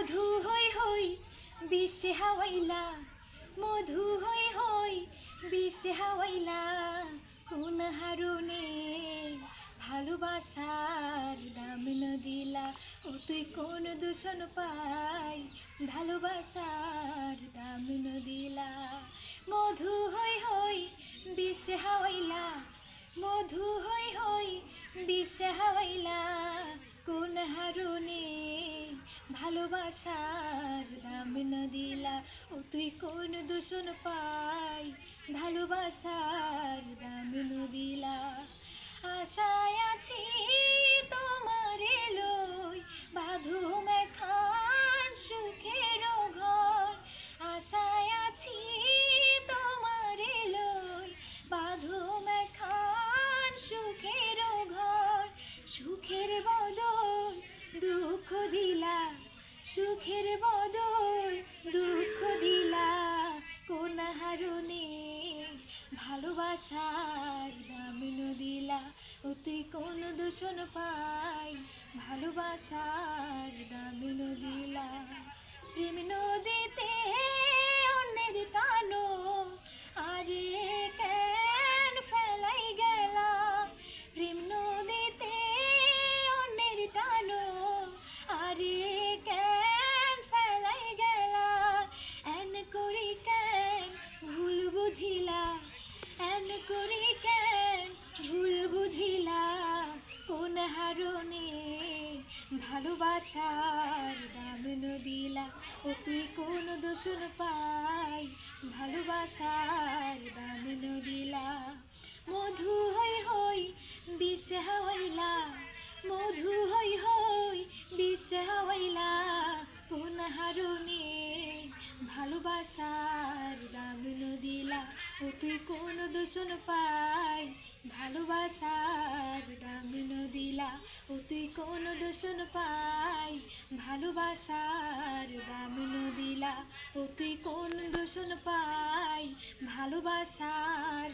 মধু হই হই বিশ্বে হাওয়াইলা। মধু হই হই বিশ্বে হাওয়াইলা। কোন হারুনে ভালোবাসার দাম ন দিলা? ও তুই কোন দূষণ পাই ভালোবাসার দাম ন দিলা? মধু হই হই বিশ্বে হাওয়াইলা। মধু হই হই বিশ্বে হাওয়াইলা। ভালোবাসার দাম ন দিলা। ও তুই কোন দূষণ পাই? ভালোবাসার দাম ন দিলা। আশায় আছি তোমার লই বাধু মেখান সুখের ঘর। আশায় আছি তোমার লই বাধু মেখান সুখের ঘর। সুখের বদল দুঃখ দিলা। সুখের বদল দুঃখ দিলা কোন হারুনে ভালোবাসার দাম দিলা। ও তুই কোন দূষণ পাই, ভালোবাসার দাম দিলা। প্রেম নদীতে এন করি কেন ভুল বুঝিলা কোন হারণে ভালোবাসার দাম দিলা? ও তুই কোন দোষণ পাই? ভালোবাসার দাম দিলা? মধু হই হই বিষে হাওয়াইলা মধু হই হই বিষে হাওয়াইলা কোন হারণে ভালোবাসার দাম দিলা ও তুই কোন দূষণ পাই? ভালোবাসার দাম দিলা ও তুই কোন দূষণ পাই? ভালোবাসার দাম দিলা ও তুই কোন দূষণ পাই? ভালোবাসার